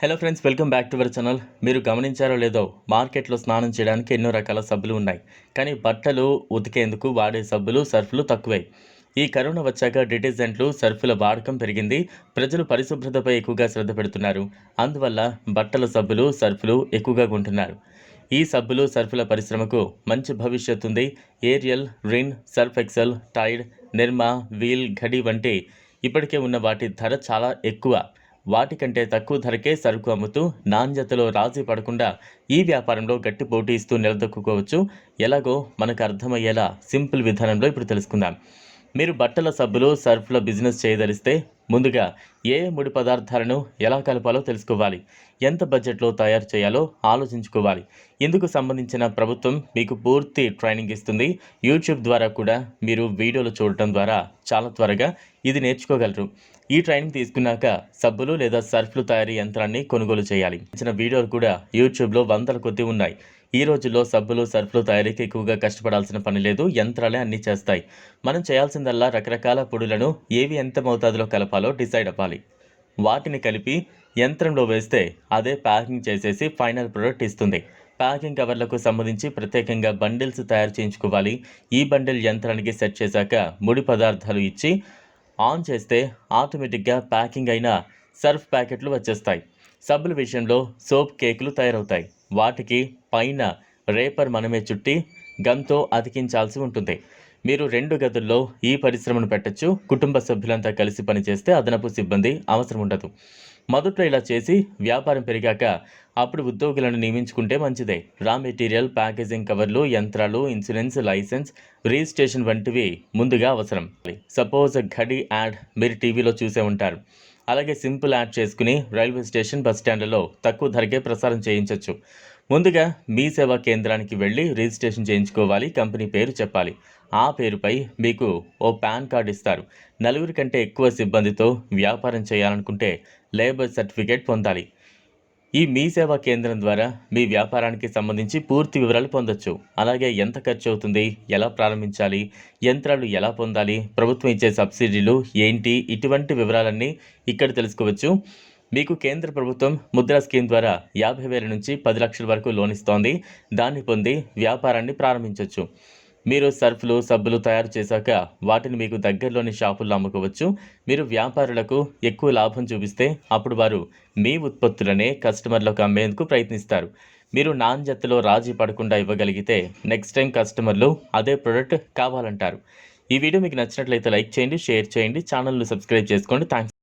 Hello friends welcome back to our channel మీరు గమనించారో లేదో మార్కెట్లో స్నానం చేయడానికి ఎన్నో రకాల సబ్బులు ఉన్నాయి. కానీ బట్టలు ఉతికేందుకు వాడే సబ్బులు సర్ఫులు తక్కువే. ఈ కరోనా వచ్చాక డిటర్జెంట్లు సర్ఫుల వాడకం పెరిగింది. ప్రజలు పరిశుభ్రతపై ఎక్కువగా శ్రద్ధ పెడుతున్నారు. అందువల్ల బట్టల సబ్బులు సర్ఫులు ఎక్కువగా కొంటున్నారు. ఈ సబ్బులు సర్ఫుల పరిశ్రమకు మంచి భవిష్యత్తు ఉంది. Ariel Rin Surf Excel Tide Nirma Wheel Ghadi వంటి ఇప్పటికే ఉన్న వాటి ధర చాలా ఎక్కువ. వాటికంటే తక్కువ ధరకే సరుకు అమ్ముతూ నాణ్యతలో రాజీ పడకుండా ఈ వ్యాపారంలో గట్టి పోటీ ఇస్తూ నిలదొక్కుకోవచ్చు. ఎలాగో మనకు అర్థమయ్యేలా సింపుల్ విధానంలో ఇప్పుడు తెలుసుకుందాం. మీరు బట్టల సబ్బులు సర్ఫ్ల బిజినెస్ చేయదలిస్తే ముందుగా ఏ ముడి పదార్థాలను ఎలా కలపాలో తెలుసుకోవాలి ఎంత బడ్జెట్లో తయారు చేయాలో ఆలోచించుకోవాలి. ఇందుకు సంబంధించిన ప్రభుత్వం మీకు పూర్తి ట్రైనింగ్ ఇస్తుంది. యూట్యూబ్ ద్వారా కూడా మీరు వీడియోలు చూడటం ద్వారా చాలా త్వరగా ఇది నేర్చుకోగలరు. ఈ ట్రైనింగ్ తీసుకున్నాక సబ్బులు లేదా సర్ఫ్లు తయారీ యంత్రాన్ని కొనుగోలు చేయాలి. ఇచ్చిన వీడియోలు కూడా యూట్యూబ్లో వందల కొద్ది ఉన్నాయి. ఈ రోజుల్లో సబ్బులు సర్ఫ్లు తయారీకి ఎక్కువగా కష్టపడాల్సిన పని లేదు. యంత్రాలే అన్నీ చేస్తాయి. మనం చేయాల్సిందల్లా రకరకాల పొడులను ఏవి ఎంత మోతాదులో కలపాలో డిసైడ్ అవ్వాలి. వాటిని కలిపి యంత్రంలో వేస్తే అదే ప్యాకింగ్ చేసేసి ఫైనల్ ప్రొడక్ట్ ఇస్తుంది. ప్యాకింగ్ కవర్లకు సంబంధించి ప్రత్యేకంగా బండిల్స్ తయారు చేయించుకోవాలి. ఈ బండిల్ యంత్రానికి సెట్ చేశాక ముడి పదార్థాలు ఇచ్చి ఆన్ చేస్తే ఆటోమేటిక్గా ప్యాకింగ్ అయిన సర్ఫ్ ప్యాకెట్లు వచ్చేస్తాయి. సబ్బుల విషయంలో సోప్ కేకులు తయారవుతాయి. వాటికి పైన రేపర్ మనమే చుట్టి గమ్తో అతికించాల్సి ఉంటుంది. మీరు రెండు గదుల్లో ఈ పరిశ్రమను పెట్టచ్చు. కుటుంబ సభ్యులంతా కలిసి పనిచేస్తే అదనపు సిబ్బంది అవసరం ఉండదు. మొదట్లో ఇలా చేసి వ్యాపారం పెరిగాక అప్పుడు ఉద్యోగులను నియమించుకుంటే మంచిదే. రా మెటీరియల్ ప్యాకేజింగ్ కవర్లు యంత్రాలు ఇన్సూరెన్స్ లైసెన్స్ రిజిస్ట్రేషన్ వంటివి ముందుగా అవసరం. సపోజ్ ఘడి యాడ్ మీరు టీవీలో చూసే ఉంటారు. అలాగే సింపుల్ యాడ్ చేసుకుని రైల్వే స్టేషన్ బస్ స్టాండ్లలో తక్కువ ధరకే ప్రసారం చేయించవచ్చు ముందుగా మీ సేవా కేంద్రానికి వెళ్ళి రిజిస్ట్రేషన్ చేయించుకోవాలి కంపెనీ పేరు చెప్పాలి. ఆ పేరుపై మీకు ఓ పాన్ కార్డు ఇస్తారు. నలుగురి కంటే ఎక్కువ సిబ్బందితో వ్యాపారం చేయాలనుకుంటే లేబర్ సర్టిఫికేట్ పొందాలి. ఈ మీ సేవా కేంద్రం ద్వారా మీ వ్యాపారానికి సంబంధించి పూర్తి వివరాలు పొందొచ్చు. అలాగే ఎంత ఖర్చు అవుతుంది? ఎలా ప్రారంభించాలి? యంత్రాలు ఎలా పొందాలి? ప్రభుత్వం ఇచ్చే సబ్సిడీలు ఏంటి? ఇటువంటి వివరాలన్నీ ఇక్కడ తెలుసుకోవచ్చు. మీకు కేంద్ర ప్రభుత్వం ముద్రా స్కీమ్ ద్వారా యాభై వేల నుంచి పది లక్షల వరకు లోన్ ఇస్తోంది. దాన్ని పొంది వ్యాపారాన్ని ప్రారంభించవచ్చు మీరు సర్ఫ్లు సబ్బులు తయారు చేశాక వాటిని మీకు దగ్గరలోని షాపుల్లో అమ్ముకోవచ్చు. మీరు వ్యాపారులకు ఎక్కువ లాభం చూపిస్తే అప్పుడు వారు మీ ఉత్పత్తులనే కస్టమర్లకు అమ్మేందుకు ప్రయత్నిస్తారు. మీరు నాణ్యతలో రాజీ పడకుండా ఇవ్వగలిగితే నెక్స్ట్ టైం కస్టమర్లు అదే ప్రోడక్ట్ కావాలంటారు. ఈ వీడియో మీకు నచ్చినట్లయితే లైక్ చేయండి షేర్ చేయండి ఛానల్ను సబ్స్క్రైబ్ చేసుకోండి. థ్యాంక్స్